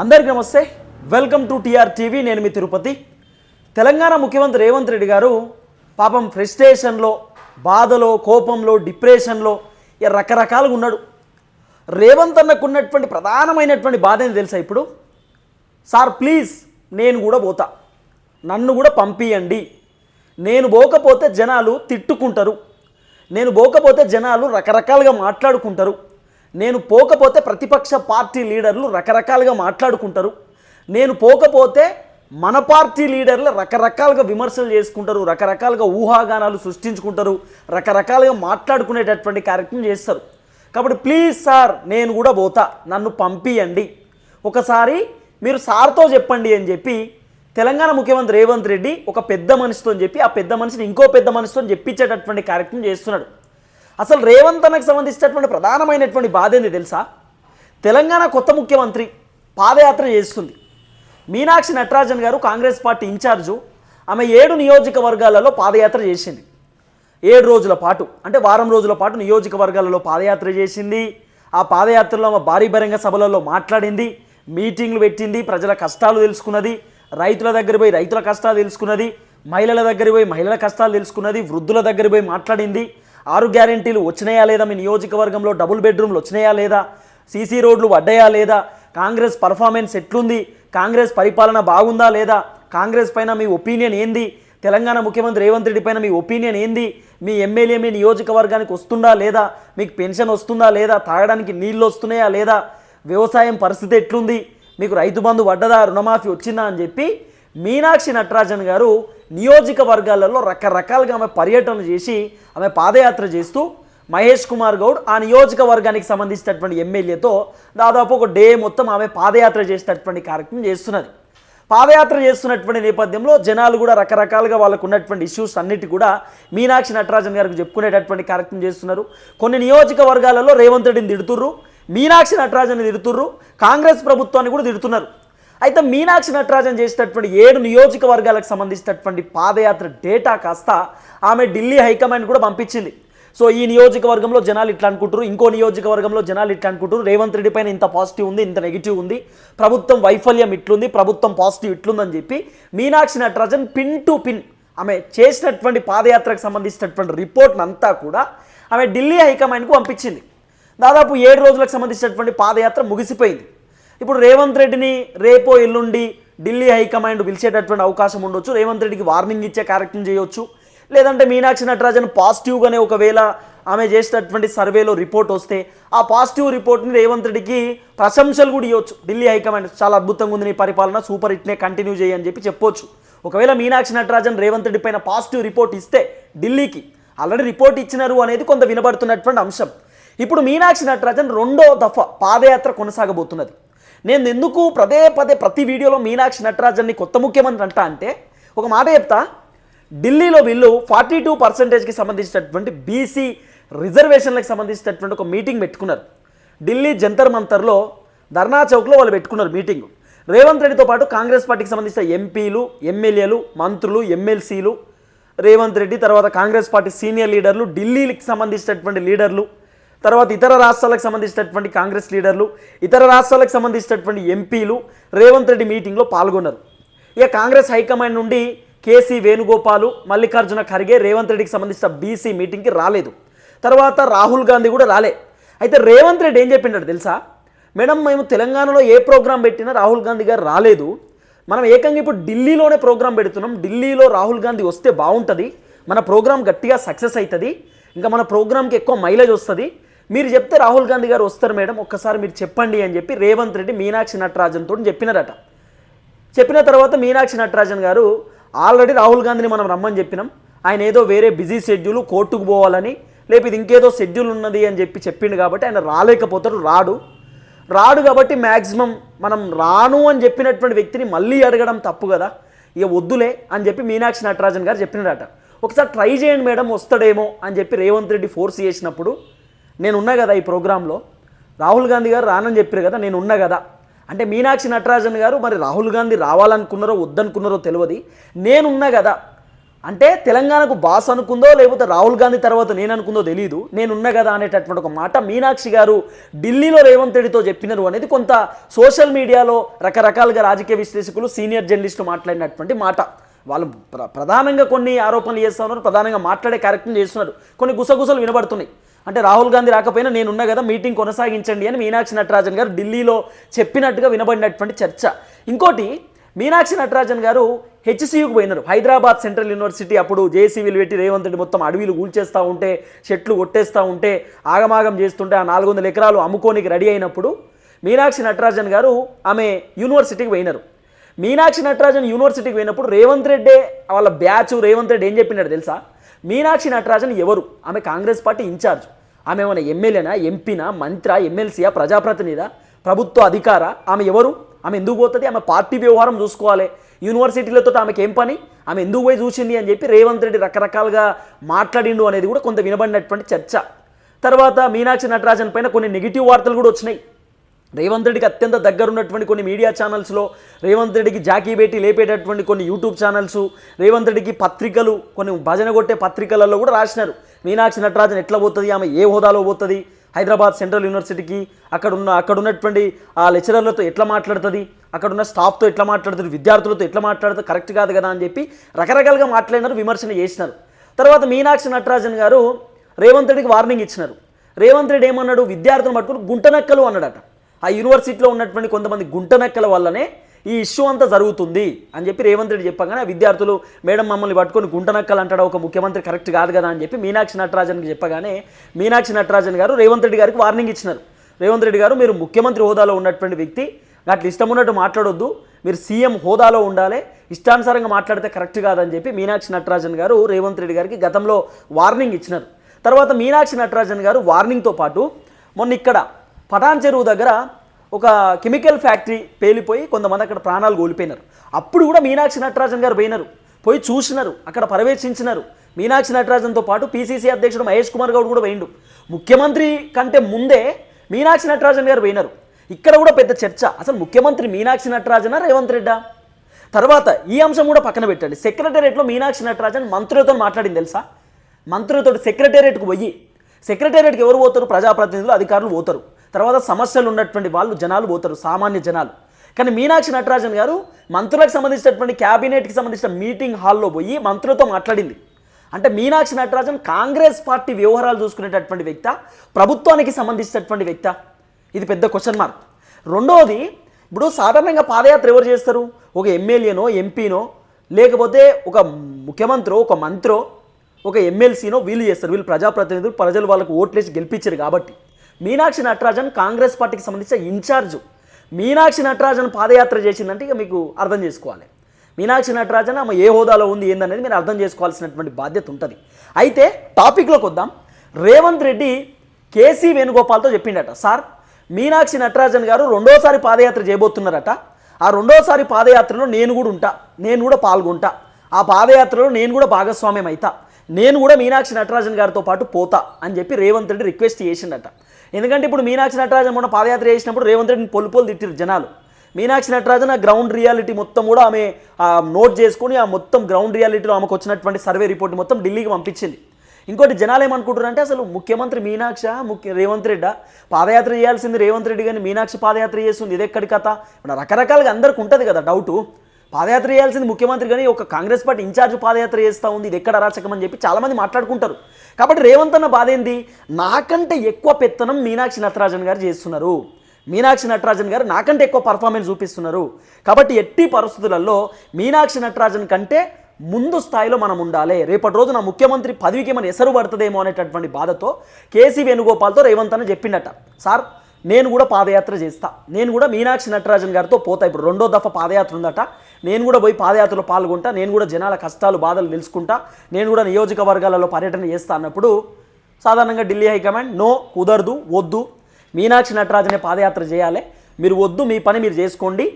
అందరికీ నమస్తే. Welcome to T R TV. నేను మీ తిరుపతి. తెలంగాణ ముఖ్యమంత్రి రేవంత్ రెడ్డి గారు పాపం ఫ్రస్ట్రేషన్లో బాధలో కోపంలో డిప్రెషన్లో ఇక రకరకాలుగా ఉన్నాడు. రేవంత్ అన్నకు ఉన్నటువంటి ప్రధానమైనటువంటి బాధ ఏంటి తెలుసా ఇప్పుడు? సార్ ప్లీజ్ నేను కూడా పోతా. నన్ను కూడా పంపియండి. నేను పోకపోతే జనాలు తిట్టుకుంటారు. నేను పోకపోతే జనాలు రకరకాలుగా మాట్లాడుకుంటారు. నేను పోకపోతే ప్రతిపక్ష పార్టీ లీడర్లు రకరకాలుగా మాట్లాడుకుంటారు. నేను పోకపోతే మన పార్టీ లీడర్లు రకరకాలుగా విమర్శలు చేసుకుంటారు రకరకాలుగా ఊహాగానాలు సృష్టించుకుంటారు రకరకాలుగా మాట్లాడుకునేటటువంటి కార్యక్రమం చేస్తారు. కాబట్టి ప్లీజ్ సార్ నేను కూడా పోతా నన్ను పంపియండి. ఒకసారి మీరు సార్తో చెప్పండి అని చెప్పి తెలంగాణ ముఖ్యమంత్రి రేవంత్ రెడ్డి ఒక పెద్ద మనిషితో చెప్పి ఆ పెద్ద మనిషిని ఇంకో పెద్ద మనిషితో చెప్పించేటటువంటి కార్యక్రమం చేస్తున్నాడు. అసలు రేవంత్ అన్నకు సంబంధించినటువంటి ప్రధానమైనటువంటి బాధ ఏంది తెలుసా? తెలంగాణ కొత్త ముఖ్యమంత్రి పాదయాత్ర చేస్తుంది. మీనాక్షి నటరాజన్ గారు కాంగ్రెస్ పార్టీ ఇన్ఛార్జు ఆమె ఏడు నియోజకవర్గాలలో పాదయాత్ర చేసింది. ఏడు రోజుల పాటు అంటే వారం రోజుల పాటు నియోజకవర్గాలలో పాదయాత్ర చేసింది. ఆ పాదయాత్రలో ఆమె భారీ బహిరంగ సభలలో మాట్లాడింది మీటింగ్లు పెట్టింది ప్రజల కష్టాలు తెలుసుకున్నది రైతుల దగ్గర పోయి రైతుల కష్టాలు తెలుసుకున్నది మహిళల దగ్గర పోయి మహిళల కష్టాలు తెలుసుకున్నది వృద్ధుల దగ్గర పోయి మాట్లాడింది. ఆరు గ్యారెంటీలు వచ్చినాయా లేదా? మీ నియోజకవర్గంలో డబుల్ బెడ్రూమ్లు వచ్చినాయా లేదా? సీసీ రోడ్లు పడ్డాయా లేదా? కాంగ్రెస్ పర్ఫార్మెన్స్ ఎట్లుంది? కాంగ్రెస్ పరిపాలన బాగుందా లేదా? కాంగ్రెస్ పైన మీ ఒపీనియన్ ఏంది? తెలంగాణ ముఖ్యమంత్రి రేవంత్ రెడ్డి పైన మీ ఒపీనియన్ ఏంది? మీ ఎమ్మెల్యే మీ నియోజకవర్గానికి వస్తుందా లేదా? మీకు పెన్షన్ వస్తుందా లేదా? తాగడానికి నీళ్ళు వస్తున్నాయా లేదా? వ్యవసాయం పరిస్థితి ఎట్లుంది? మీకు రైతు బంధు పడ్డదా? రుణమాఫీ వచ్చిందా? అని చెప్పి మీనాక్షి నటరాజన్ గారు నియోజకవర్గాలలో రకరకాలుగా ఆమె పర్యటన చేసి ఆమె పాదయాత్ర చేస్తూ మహేష్ కుమార్ గౌడ్ ఆ నియోజకవర్గానికి సంబంధించినటువంటి ఎమ్మెల్యేతో దాదాపు ఒక డే మొత్తం ఆమె పాదయాత్ర చేసినటువంటి కార్యక్రమం చేస్తున్నది. పాదయాత్ర చేస్తున్నటువంటి నేపథ్యంలో జనాలు కూడా రకరకాలుగా వాళ్ళకు ఉన్నటువంటి ఇష్యూస్ అన్నిటి కూడా మీనాక్షి నటరాజన్ గారికి చెప్పుకునేటటువంటి కార్యక్రమం చేస్తున్నారు. కొన్ని నియోజకవర్గాలలో రేవంత్ రెడ్డిని తిడుతుర్రు మీనాక్షి నటరాజన్ తిడుతుర్రు కాంగ్రెస్ ప్రభుత్వాన్ని కూడా తిడుతున్నారు. అయితే మీనాక్షి నటరాజన్ చేసేటటువంటి ఏడు నియోజకవర్గాలకు సంబంధించినటువంటి పాదయాత్ర డేటా కాస్త ఆమె ఢిల్లీ హైకమాండ్ కూడా పంపించింది. సో ఈ నియోజకవర్గంలో జనాలు ఇట్లా అనుకుంటారు ఇంకో నియోజకవర్గంలో జనాలు ఇట్లా అనుకుంటారు రేవంత్ రెడ్డి పైన ఇంత పాజిటివ్ ఉంది ఇంత నెగిటివ్ ఉంది. ప్రభుత్వం వైఫల్యం ఇట్లుంది ప్రభుత్వం పాజిటివ్ ఇట్లుందని చెప్పి Meenakshi Natarajan pin to pin ఆమె చేసినటువంటి పాదయాత్రకు సంబంధించినటువంటి రిపోర్ట్ని అంతా కూడా ఆమె ఢిల్లీ హైకమాండ్కు పంపించింది. దాదాపు ఏడు రోజులకు సంబంధించినటువంటి పాదయాత్ర ముగిసిపోయింది. ఇప్పుడు రేవంత్ రెడ్డిని రేపో ఎల్లుండి ఢిల్లీ హైకమాండ్ పిలిచేటటువంటి అవకాశం ఉండొచ్చు. రేవంత్ రెడ్డికి వార్నింగ్ ఇచ్చే కార్యక్రమం చేయొచ్చు. లేదంటే మీనాక్షి నటరాజన్ పాజిటివ్గానే ఒకవేళ ఆమె చేసేటటువంటి సర్వేలో రిపోర్ట్ వస్తే ఆ పాజిటివ్ రిపోర్ట్ని రేవంత్ రెడ్డికి ప్రశంసలు కూడా ఇవ్వచ్చు. ఢిల్లీ హైకమాండ్ చాలా అద్భుతంగా ఉంది నీ పరిపాలన సూపర్ హిట్నే కంటిన్యూ చేయి అని చెప్పి చెప్పొచ్చు. ఒకవేళ మీనాక్షి నటరాజన్ రేవంత్ రెడ్డి పైన పాజిటివ్ రిపోర్ట్ ఇస్తే ఢిల్లీకి ఆల్రెడీ రిపోర్ట్ ఇచ్చినారు అనేది కొంత వినబడుతున్నటువంటి అంశం. ఇప్పుడు మీనాక్షి నటరాజన్ రెండో దఫా పాదయాత్ర కొనసాగబోతున్నది. నేను ఎందుకు పదే పదే ప్రతి వీడియోలో మీనాక్షి నటరాజన్ని కొత్త ముఖ్యమంత్రి అంటా అంటే ఒక మాట చెప్తా. ఢిల్లీలో వీళ్ళు ఫార్టీ టూ పర్సెంటేజ్కి సంబంధించినటువంటి బీసీ రిజర్వేషన్లకు సంబంధించినటువంటి ఒక మీటింగ్ పెట్టుకున్నారు. ఢిల్లీ జంతర్ మంతర్లో ధర్నా చౌక్లో వాళ్ళు పెట్టుకున్నారు మీటింగ్. రేవంత్ రెడ్డితో పాటు కాంగ్రెస్ పార్టీకి సంబంధించిన ఎంపీలు ఎమ్మెల్యేలు మంత్రులు ఎమ్మెల్సీలు రేవంత్ రెడ్డి తర్వాత కాంగ్రెస్ పార్టీ సీనియర్ లీడర్లు ఢిల్లీకి సంబంధించినటువంటి లీడర్లు తర్వాత ఇతర రాష్ట్రాలకు సంబంధించినటువంటి కాంగ్రెస్ లీడర్లు ఇతర రాష్ట్రాలకు సంబంధించినటువంటి ఎంపీలు రేవంత్ రెడ్డి మీటింగ్లో పాల్గొన్నారు. ఇక కాంగ్రెస్ హైకమాండ్ నుండి కేసీ వేణుగోపాలు మల్లికార్జున ఖర్గే రేవంత్ రెడ్డికి సంబంధించిన బీసీ మీటింగ్కి రాలేదు. తర్వాత రాహుల్ గాంధీ కూడా రాలే. అయితే రేవంత్ రెడ్డి ఏం చెప్పిండడు తెలుసా? మేడం మేము తెలంగాణలో ఏ ప్రోగ్రాం పెట్టినా రాహుల్ గాంధీ గారు రాలేదు. మనం ఏకంగా ఇప్పుడు ఢిల్లీలోనే ప్రోగ్రాం పెడుతున్నాం. ఢిల్లీలో రాహుల్ గాంధీ వస్తే బాగుంటుంది. మన ప్రోగ్రాం గట్టిగా సక్సెస్ అవుతుంది ఇంకా మన ప్రోగ్రామ్కి ఎక్కువ మైలేజ్ వస్తుంది. మీరు చెప్తే రాహుల్ గాంధీ గారు వస్తారు మేడం ఒక్కసారి మీరు చెప్పండి అని చెప్పి రేవంత్ రెడ్డి మీనాక్షి నటరాజన్తో చెప్పినారట. చెప్పిన తర్వాత మీనాక్షి నటరాజన్ గారు ఆల్రెడీ రాహుల్ గాంధీని మనం రమ్మని చెప్పినాం. ఆయన ఏదో వేరే బిజీ షెడ్యూల్ కోర్టుకు పోవాలని లేకపోతే ఇది ఇంకేదో షెడ్యూల్ ఉన్నది అని చెప్పి చెప్పిండు కాబట్టి ఆయన రాలేకపోతాడు రాడు. రాడు కాబట్టి మ్యాక్సిమం మనం రాను అని చెప్పినటువంటి వ్యక్తిని మళ్ళీ అడగడం తప్పు కదా. ఇక వద్దులే అని చెప్పి మీనాక్షి నటరాజన్ గారు చెప్పినారట. ఒకసారి ట్రై చేయండి మేడం వస్తాడేమో అని చెప్పి రేవంత్ రెడ్డి ఫోర్స్ చేసినప్పుడు నేను ఉన్నా కదా ఈ ప్రోగ్రాంలో. రాహుల్ గాంధీ గారు రానని చెప్పారు కదా నేను ఉన్నా కదా. అంటే మీనాక్షి నటరాజన్ గారు మరి రాహుల్ గాంధీ రావాలనుకున్నారో వద్దనుకున్నారో తెలియదు నేనున్నా కదా. అంటే తెలంగాణకు బాస్ అనుకుందో లేకపోతే రాహుల్ గాంధీ తర్వాత నేను అనుకుందో తెలియదు నేనున్నా కదా అనేటటువంటి ఒక మాట మీనాక్షి గారు ఢిల్లీలో రేవంత్ రెడ్డితో చెప్పినారు అనేది కొంత సోషల్ మీడియాలో రకరకాలుగా రాజకీయ విశ్లేషకులు సీనియర్ జర్నలిస్టులు మాట్లాడినటువంటి మాట. వాళ్ళు ప్ర ప్రధానంగా కొన్ని ఆరోపణలు చేస్తూ ఉన్నారు ప్రధానంగా మాట్లాడే కార్యక్రమం చేస్తున్నారు. కొన్ని గుసగుసలు వినబడుతున్నాయి. అంటే రాహుల్ గాంధీ రాకపోయినా నేనున్నా కదా మీటింగ్ కొనసాగించండి అని మీనాక్షి నటరాజన్ గారు ఢిల్లీలో చెప్పినట్టుగా వినబడినటువంటి చర్చ. ఇంకోటి మీనాక్షి నటరాజన్ గారు హెచ్సియుకు పోయినారు. హైదరాబాద్ సెంట్రల్ యూనివర్సిటీ అప్పుడు జేసీవీలు పెట్టి రేవంత్ రెడ్డి మొత్తం అడవిలు కూల్చేస్తూ ఉంటే చెట్లు కొట్టేస్తూ ఉంటే ఆగమాగం చేస్తుంటే ఆ నాలుగు వందల ఎకరాలు అమ్ముకోనికి రెడీ అయినప్పుడు మీనాక్షి నటరాజన్ గారు ఆమె యూనివర్సిటీకి పోయినారు. మీనాక్షి నటరాజన్ యూనివర్సిటీకి పోయినప్పుడు రేవంత్ రెడ్డే వాళ్ళ బ్యాచ్ రేవంత్ రెడ్డి ఏం చెప్పినాడు తెలుసా? మీనాక్షి నటరాజన్ ఎవరు? ఆమె కాంగ్రెస్ పార్టీ ఇన్ఛార్జ్. ఆమె ఏమైనా ఎమ్మెల్యేనా ఎంపీనా మంత్రా ఎమ్మెల్సీయా ప్రజాప్రతినిధా ప్రభుత్వ అధికార? ఆమె ఎవరు? ఆమె ఎందుకు పోతుంది? ఆమె పార్టీ వ్యవహారం చూసుకోవాలి. యూనివర్సిటీలతో ఆమెకి ఏం పని? ఆమె ఎందుకు పోయి చూసింది అని చెప్పి రేవంత్ రెడ్డి రకరకాలుగా మాట్లాడిండు అనేది కూడా కొంత వినబడినటువంటి చర్చ. తర్వాత మీనాక్షి నటరాజన్ పైన కొన్ని నెగిటివ్ వార్తలు కూడా వచ్చినాయి. రేవంత్ రెడ్డికి అత్యంత దగ్గర ఉన్నటువంటి కొన్ని మీడియా ఛానల్స్లో రేవంత్ రెడ్డికి జాకీ బేటీ లేపేటటువంటి కొన్ని యూట్యూబ్ ఛానల్స్ రేవంత్ రెడ్డికి పత్రికలు కొన్ని భజన కొట్టే పత్రికలలో కూడా రాసినారు. మీనాక్షి నటరాజన్ ఎట్లా పోతుంది? ఆమె ఏ హోదాలో పోతుంది? హైదరాబాద్ సెంట్రల్ యూనివర్సిటీకి అక్కడ ఉన్న అక్కడ ఉన్నటువంటి ఆ లెక్చరర్లతో ఎట్లా మాట్లాడుతుంది? అక్కడ ఉన్న స్టాఫ్తో ఎట్లా మాట్లాడుతుంది? విద్యార్థులతో ఎట్లా మాట్లాడుతుంది? కరెక్ట్ కాదు కదా అని చెప్పి రకరకాలుగా మాట్లాడినారు విమర్శన చేసినారు. తర్వాత మీనాక్షి నటరాజన్ గారు రేవంత్ రెడ్డికి వార్నింగ్ ఇచ్చినారు. రేవంత్ రెడ్డి ఏమన్నాడు? విద్యార్థులను పట్టుకుని గుంటనక్కలు అన్నాడట. ఆ యూనివర్సిటీలో ఉన్నటువంటి కొంతమంది గుంటనక్కల వల్లనే ఈ ఇష్యూ అంతా జరుగుతుంది అని చెప్పి రేవంత్ రెడ్డి చెప్పగానే విద్యార్థులు మేడం మమ్మల్ని పట్టుకొని గుంటనక్కలు అంటాడు ఒక ముఖ్యమంత్రి కరెక్ట్ కాదు కదా అని చెప్పి మీనాక్షి నటరాజన్కి చెప్పగానే మీనాక్షి నటరాజన్ గారు రేవంత్ రెడ్డి గారికి వార్నింగ్ ఇచ్చినారు. రేవంత్ రెడ్డి గారు మీరు ముఖ్యమంత్రి హోదాలో ఉన్నటువంటి వ్యక్తి అట్లా ఇష్టం ఉన్నట్టు మాట్లాడొద్దు మీరు సీఎం హోదాలో ఉండాలి ఇష్టానుసారంగా మాట్లాడితే కరెక్ట్ కాదని చెప్పి మీనాక్షి నటరాజన్ గారు రేవంత్ రెడ్డి గారికి గతంలో వార్నింగ్ ఇచ్చినారు. తర్వాత మీనాక్షి నటరాజన్ గారు వార్నింగ్తో పాటు మొన్న ఇక్కడ పటాన్ చెరువు దగ్గర ఒక కెమికల్ ఫ్యాక్టరీ పేలిపోయి కొంతమంది అక్కడ ప్రాణాలు కోల్పోయినారు. అప్పుడు కూడా మీనాక్షి నటరాజన్ గారు పోయినారు. పోయి చూసినారు. అక్కడ పర్యవేక్షించినారు. మీనాక్షి నటరాజన్తో పాటు పీసీసీ అధ్యక్షుడు మహేష్ కుమార్ గౌడ్ కూడా పోయిండు. ముఖ్యమంత్రి కంటే ముందే మీనాక్షి నటరాజన్ గారు పోయినారు. ఇక్కడ కూడా పెద్ద చర్చ. అసలు ముఖ్యమంత్రి మీనాక్షి నటరాజనా రేవంత్ రెడ్డా? తర్వాత ఈ అంశం కూడా పక్కన పెట్టండి. సెక్రటేరియట్లో మీనాక్షి నటరాజన్ మంత్రులతో మాట్లాడింది తెలుసా? మంత్రులతో సెక్రటేరియట్కు పోయి సెక్రటేరియట్కి ఎవరు పోతారు? ప్రజాప్రతినిధులు అధికారులు పోతారు. తర్వాత సమస్యలు ఉన్నటువంటి వాళ్ళు జనాలు పోతారు సామాన్య జనాలు. కానీ మీనాక్షి నటరాజన్ గారు మంత్రులకు సంబంధించినటువంటి క్యాబినెట్కి సంబంధించిన మీటింగ్ హాల్లో పోయి మంత్రులతో మాట్లాడింది. అంటే మీనాక్షి నటరాజన్ కాంగ్రెస్ పార్టీ వ్యవహారాలు చూసుకునేటటువంటి వ్యక్త ప్రభుత్వానికి సంబంధించినటువంటి వ్యక్త? ఇది పెద్ద క్వశ్చన్ మార్క్ రెండవది ఇప్పుడు సాధారణంగా పాదయాత్ర ఎవరు చేస్తారు? ఒక ఎమ్మెల్యేనో ఎంపీనో లేకపోతే ఒక ముఖ్యమంత్రో ఒక మంత్రో ఒక ఎమ్మెల్సీనో వీళ్ళు చేస్తారు. వీళ్ళు ప్రజాప్రతినిధులు ప్రజలు వాళ్ళకు ఓట్లేసి గెలిపించారు కాబట్టి. మీనాక్షి నటరాజన్ కాంగ్రెస్ పార్టీకి సంబంధించిన ఇన్ఛార్జ్. మీనాక్షి నటరాజన్ పాదయాత్ర చేసిందంటే ఇక మీకు అర్థం చేసుకోవాలి. మీనాక్షి నటరాజన్ ఆమె ఏ హోదాలో ఉంది ఏందనేది మీరు అర్థం చేసుకోవాల్సినటువంటి బాధ్యత ఉంటుంది. అయితే టాపిక్లోకి వద్దాం. రేవంత్ రెడ్డి కేసీ వేణుగోపాల్తో చెప్పిండట సార్ మీనాక్షి నటరాజన్ గారు రెండోసారి పాదయాత్ర చేయబోతున్నారట. ఆ రెండోసారి పాదయాత్రలో నేను కూడా ఉంటా నేను కూడా పాల్గొంటా. ఆ పాదయాత్రలో నేను కూడా భాగస్వామ్యం అవుతా నేను కూడా మీనాక్షి నటరాజన్ గారితో పాటు పోతా అని చెప్పి రేవంత్ రెడ్డి రిక్వెస్ట్ చేసిండట. ఎందుకంటే ఇప్పుడు మీనాక్షి నటరాజన్ మొన్న పాదయాత్ర చేసినప్పుడు రేవంత్ రెడ్డిని పొలు పొలు తిట్టిరు జనాలు. మీనాక్షి నటరాజన్ ఆ గ్రౌండ్ రియాలిటీ మొత్తం కూడా ఆమె నోట్ చేసుకుని ఆ మొత్తం గ్రౌండ్ రియాలిటీలో ఆమెకు వచ్చినటువంటి సర్వే రిపోర్ట్ మొత్తం ఢిల్లీకి పంపించింది. ఇంకోటి జనాలు ఏమనుకుంటున్నారంటే అసలు ముఖ్యమంత్రి మీనాక్ష ముఖ్య రేవంత్ రెడ్డి పాదయాత్ర చేయాల్సింది రేవంత్ రెడ్డి కానీ మీనాక్షి పాదయాత్ర చేస్తుంది. ఇది ఎక్కడి కథ రకరకాలుగా అందరికి ఉంటుంది కదా డౌటు పాదయాత్ర చేయాల్సింది ముఖ్యమంత్రి కానీ ఒక కాంగ్రెస్ పార్టీ ఇన్ఛార్జ్ పాదయాత్ర చేస్తూ ఉంది ఇది ఎక్కడ అరాచకం అని చెప్పి చాలామంది మాట్లాడుకుంటారు. కాబట్టి రేవంత్ అన్న బాధ ఏంది? నాకంటే ఎక్కువ పెత్తనం మీనాక్షి నటరాజన్ గారు చేస్తున్నారు. మీనాక్షి నటరాజన్ గారు నాకంటే ఎక్కువ పర్ఫార్మెన్స్ చూపిస్తున్నారు. కాబట్టి ఎట్టి పరిస్థితులలో మీనాక్షి నటరాజన్ కంటే ముందు స్థాయిలో మనం ఉండాలి. రేపటి రోజున ముఖ్యమంత్రి పదవికి మన ఎసరు పడుతుందేమో అనేటటువంటి బాధతో కేసీ వేణుగోపాల్తో రేవంత్ అని చెప్పిండట. సార్ నేను కూడా పాదయాత్ర చేస్తా. నేను కూడా మీనాక్షి నటరాజన్ గారితో పోతా. ఇప్పుడు రెండో దఫా పాదయాత్ర ఉందట. నేను కూడా పోయి పాదయాత్రలో పాల్గొంటా నేను కూడా జనాల కష్టాలు బాధలు తెలుసుకుంటా నేను కూడా నియోజకవర్గాలలో పర్యటన చేస్తా అన్నప్పుడు సాధారణంగా ఢిల్లీ హైకమాండ్ నో కుదరదు వద్దు మీనాక్షి నటరాజనే పాదయాత్ర చేయాలి మీరు వద్దు మీ పని మీరు చేసుకోండి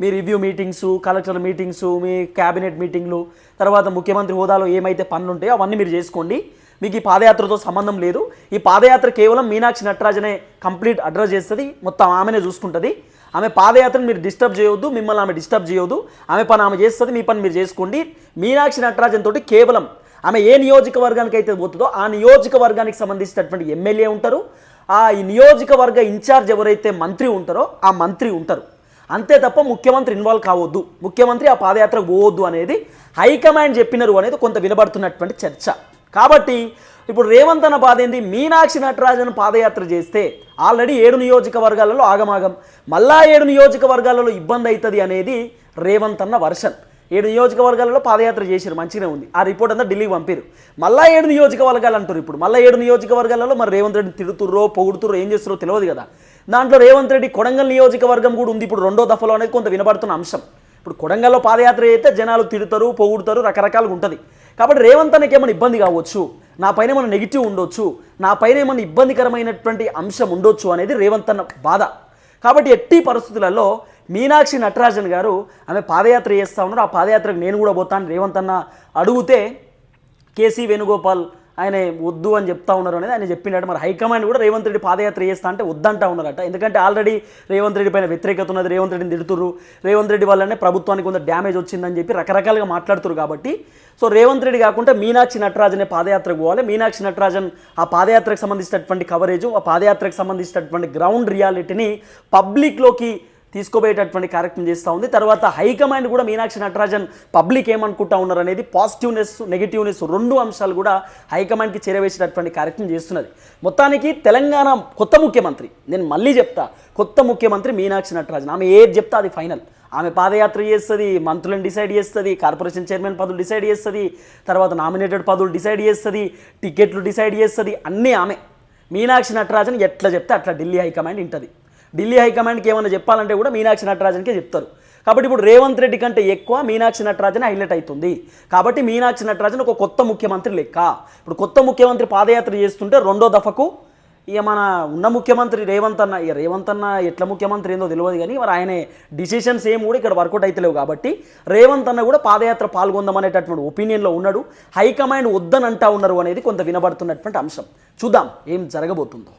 మీ రివ్యూ మీటింగ్స్ కలెక్టర్ మీటింగ్స్ మీ క్యాబినెట్ మీటింగ్లు తర్వాత ముఖ్యమంత్రి హోదాలో ఏమైతే పనులు ఉంటాయో అవన్నీ మీరు చేసుకోండి మీకు ఈ పాదయాత్రతో సంబంధం లేదు ఈ పాదయాత్ర కేవలం మీనాక్షి నటరాజనే కంప్లీట్ అడ్రస్ చేస్తుంది మొత్తం ఆమెనే చూసుకుంటుంది ఆమె పాదయాత్రను మీరు డిస్టర్బ్ చేయొద్దు మిమ్మల్ని ఆమె డిస్టర్బ్ చేయొద్దు. ఆమె పని ఆమె చేస్తుంది మీ పని మీరు చేసుకోండి. మీనాక్షి నటరాజన్ తోటి కేవలం ఆమె ఏ నియోజకవర్గానికి అయితే పోతుందో ఆ నియోజకవర్గానికి సంబంధించినటువంటి ఎమ్మెల్యే ఉంటారు. ఆ నియోజకవర్గ ఇన్ఛార్జ్ ఎవరైతే మంత్రి ఉంటారో ఆ మంత్రి ఉంటారు. అంతే తప్ప ముఖ్యమంత్రి ఇన్వాల్వ్ కావద్దు. ముఖ్యమంత్రి ఆ పాదయాత్రకు పోవద్దు అనేది హైకమాండ్ చెప్పినారు అనేది కొంత వినబడుతున్నటువంటి చర్చ. కాబట్టి ఇప్పుడు రేవంత్ అన్న బాధ ఏంది? మీనాక్షి నటరాజన్ పాదయాత్ర చేస్తే ఆల్రెడీ ఏడు నియోజకవర్గాలలో ఆగమాగం. మళ్ళా ఏడు నియోజకవర్గాలలో ఇబ్బంది అవుతుంది అనేది రేవంత్ అన్న వర్షన్. ఏడు నియోజకవర్గాలలో పాదయాత్ర చేశారు మంచిగానే ఉంది. ఆ రిపోర్ట్ అంతా ఢిల్లీకి పంపారు మళ్ళా ఏడు నియోజకవర్గాలు అంటారు ఇప్పుడు. మళ్ళీ ఏడు నియోజకవర్గాలలో మరి రేవంత్ రెడ్డి తిడుతుర్రో పొగుడుతుర్రో ఏం చేస్తారో తెలియదు కదా. దాంట్లో రేవంత్ రెడ్డి కొడంగల్ నియోజకవర్గం కూడా ఉంది. ఇప్పుడు రెండో దఫలో అనేది కొంత వినబడుతున్న అంశం. ఇప్పుడు కొడంగల్లో పాదయాత్ర అయితే జనాలు తిడతారు పొగుడుతారు రకరకాలుగా ఉంటుంది. కాబట్టి రేవంత్ అనేకేమైనా ఇబ్బంది కావచ్చు? నా పైన ఏమైనా నెగిటివ్ ఉండొచ్చు నా పైన ఏమైనా ఇబ్బందికరమైనటువంటి అంశం ఉండొచ్చు అనేది రేవంత్ అన్న బాధ. కాబట్టి ఎట్టి పరిస్థితులలో మీనాక్షి నటరాజన్ గారు ఆమె పాదయాత్ర చేస్తూ ఉన్నారు. ఆ పాదయాత్రకు నేను కూడా పోతాను రేవంత్ అన్న అడిగితే కేసీ వేణుగోపాల్ ఆయన వద్దు అని చెప్తా ఉన్నారు అనేది ఆయన చెప్పిండట. మరి హైకమాండ్ కూడా రేవంత్ రెడ్డి పాదయాత్ర చేస్తా అంటే వద్దంటా ఉన్నారట. ఎందుకంటే ఆల్రెడీ రేవంత్ రెడ్డి పైన వ్యతిరేకత ఉన్నది రేవంత్ రెడ్డిని తిడుతుర్రు. రేవంత్ రెడ్డి వల్లనే ప్రభుత్వానికి కొంత డ్యామేజ్ వచ్చిందని చెప్పి రకరకాలుగా మాట్లాడుతురు కాబట్టి. సో రేవంత్ రెడ్డి కాకుండా మీనాక్షి నటరాజనే పాదయాత్రకు పోవాలి. మీనాక్షి నటరాజన్ ఆ పాదయాత్రకు సంబంధించినటువంటి కవరేజ్ ఆ పాదయాత్రకు సంబంధించినటువంటి గ్రౌండ్ రియాలిటీని పబ్లిక్లోకి తీసుకోబోయేటటువంటి కార్యక్రమం చేస్తూ ఉంది. తర్వాత హైకమాండ్ కూడా మీనాక్షి నటరాజన్ పబ్లిక్ ఏమనుకుంటా ఉన్నారు అనేది పాజిటివ్నెస్ నెగిటివ్నెస్ రెండు అంశాలు కూడా హైకమాండ్కి చేరవేసేటటువంటి కార్యక్రమం చేస్తున్నది. మొత్తానికి తెలంగాణ కొత్త ముఖ్యమంత్రి నేను మళ్ళీ చెప్తా కొత్త ముఖ్యమంత్రి మీనాక్షి నటరాజన్. ఆమె ఏది చెప్తా అది ఫైనల్. ఆమె పాదయాత్ర చేస్తుంది మంత్రులను డిసైడ్ చేస్తుంది కార్పొరేషన్ చైర్మన్ పదవులు డిసైడ్ చేస్తుంది తర్వాత నామినేటెడ్ పదవులు డిసైడ్ చేస్తుంది టికెట్లు డిసైడ్ చేస్తుంది అన్నీ ఆమె. మీనాక్షి నటరాజన్ ఎట్లా చెప్తే అట్లా ఢిల్లీ హైకమాండ్ ఉంటుంది ఢిల్లీ హైకమాండ్కి ఏమైనా చెప్పాలంటే కూడా మీనాక్షి నటరాజన్కే చెప్తారు. కాబట్టి ఇప్పుడు రేవంత్ రెడ్డి కంటే ఎక్కువ మీనాక్షి నటరాజన్ హైలైట్ అవుతుంది కాబట్టి మీనాక్షి నటరాజన్ ఒక కొత్త ముఖ్యమంత్రి లెక్క. ఇప్పుడు కొత్త ముఖ్యమంత్రి పాదయాత్ర చేస్తుంటే రెండో దఫకు ఇక మన ఉన్న ముఖ్యమంత్రి రేవంత్ అన్న ఇక రేవంత్ అన్న ఎట్లా ముఖ్యమంత్రి ఏందో తెలియదు కానీ మరి ఆయన డిసిషన్స్ ఏం కూడా ఇక్కడ వర్కౌట్ అవుతలేవు కాబట్టి రేవంత్ అన్న కూడా పాదయాత్ర పాల్గొందామనేటటువంటి ఒపీనియన్లో ఉన్నాడు. హైకమాండ్ వద్దనంటా ఉన్నారు అనేది కొంత వినబడుతున్నటువంటి అంశం. చూద్దాం ఏం జరగబోతుందో.